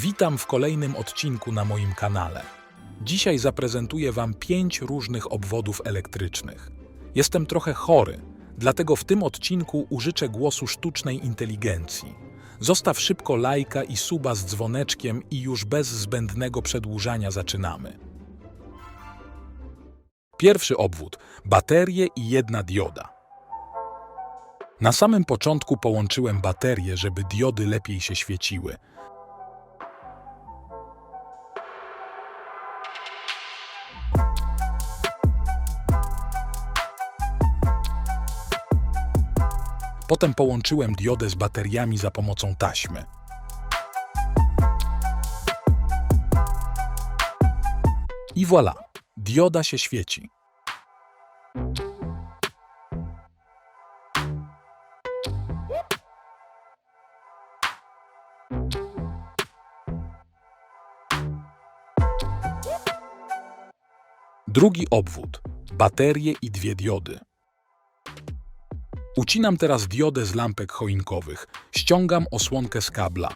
Witam w kolejnym odcinku na moim kanale. Dzisiaj zaprezentuję Wam pięć różnych obwodów elektrycznych. Jestem trochę chory, dlatego w tym odcinku użyczę głosu sztucznej inteligencji. Zostaw szybko lajka i suba z dzwoneczkiem i już bez zbędnego przedłużania zaczynamy. Pierwszy obwód baterie i jedna dioda. Na samym początku połączyłem baterie, żeby diody lepiej się świeciły. Potem połączyłem diodę z bateriami za pomocą taśmy. I voilà, dioda się świeci. Drugi obwód baterie i dwie diody. Ucinam teraz diodę z lampek choinkowych. Ściągam osłonkę z kabla.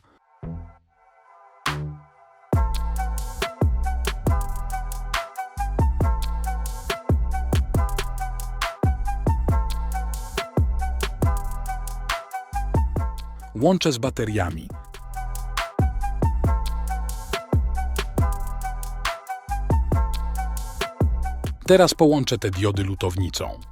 Łączę z bateriami. Teraz połączę te diody lutownicą.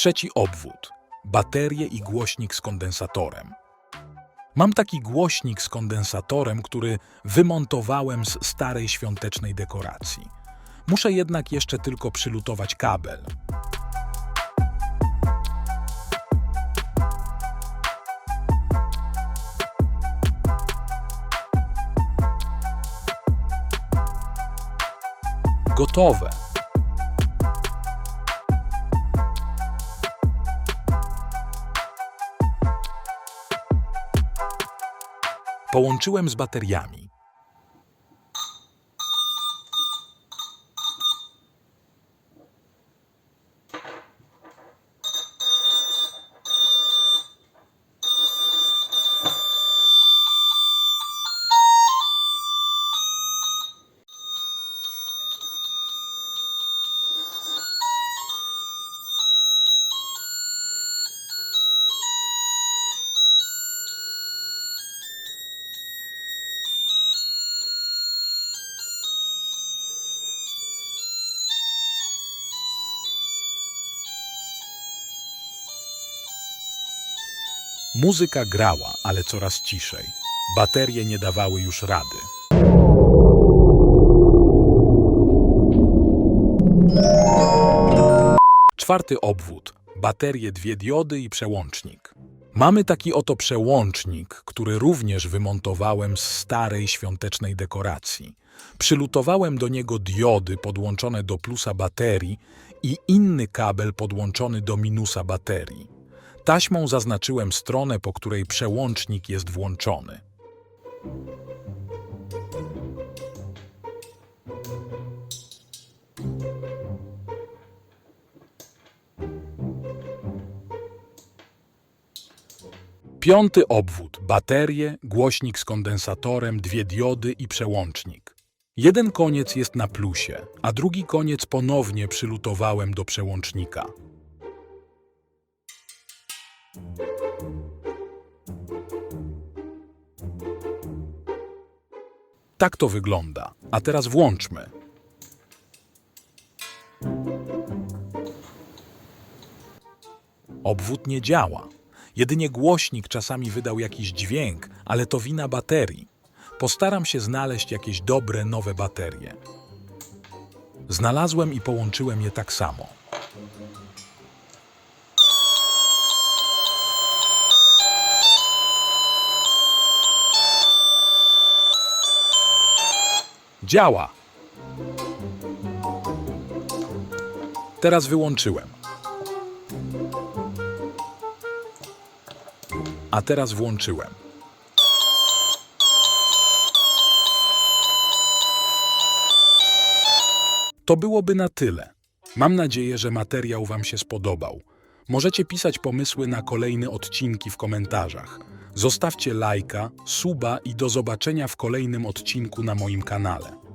Trzeci obwód baterie i głośnik z kondensatorem. Mam taki głośnik z kondensatorem, który wymontowałem z starej świątecznej dekoracji. Muszę jednak jeszcze tylko przylutować kabel. Gotowe. Połączyłem z bateriami. Muzyka grała, ale coraz ciszej. Baterie nie dawały już rady. Czwarty obwód. Baterie, dwie diody i przełącznik. Mamy taki oto przełącznik, który również wymontowałem z starej świątecznej dekoracji. Przylutowałem do niego diody podłączone do plusa baterii i inny kabel podłączony do minusa baterii. Taśmą zaznaczyłem stronę, po której przełącznik jest włączony. Piąty obwód baterie, głośnik z kondensatorem, dwie diody i przełącznik. Jeden koniec jest na plusie, a drugi koniec ponownie przylutowałem do przełącznika. Tak to wygląda. A teraz włączmy. Obwód nie działa. Jedynie głośnik czasami wydał jakiś dźwięk, ale to wina baterii. Postaram się znaleźć jakieś dobre, nowe baterie. Znalazłem i połączyłem je tak samo. Działa! Teraz wyłączyłem. A teraz włączyłem. To byłoby na tyle. Mam nadzieję, że materiał Wam się spodobał. Możecie pisać pomysły na kolejne odcinki w komentarzach. Zostawcie lajka, suba i do zobaczenia w kolejnym odcinku na moim kanale.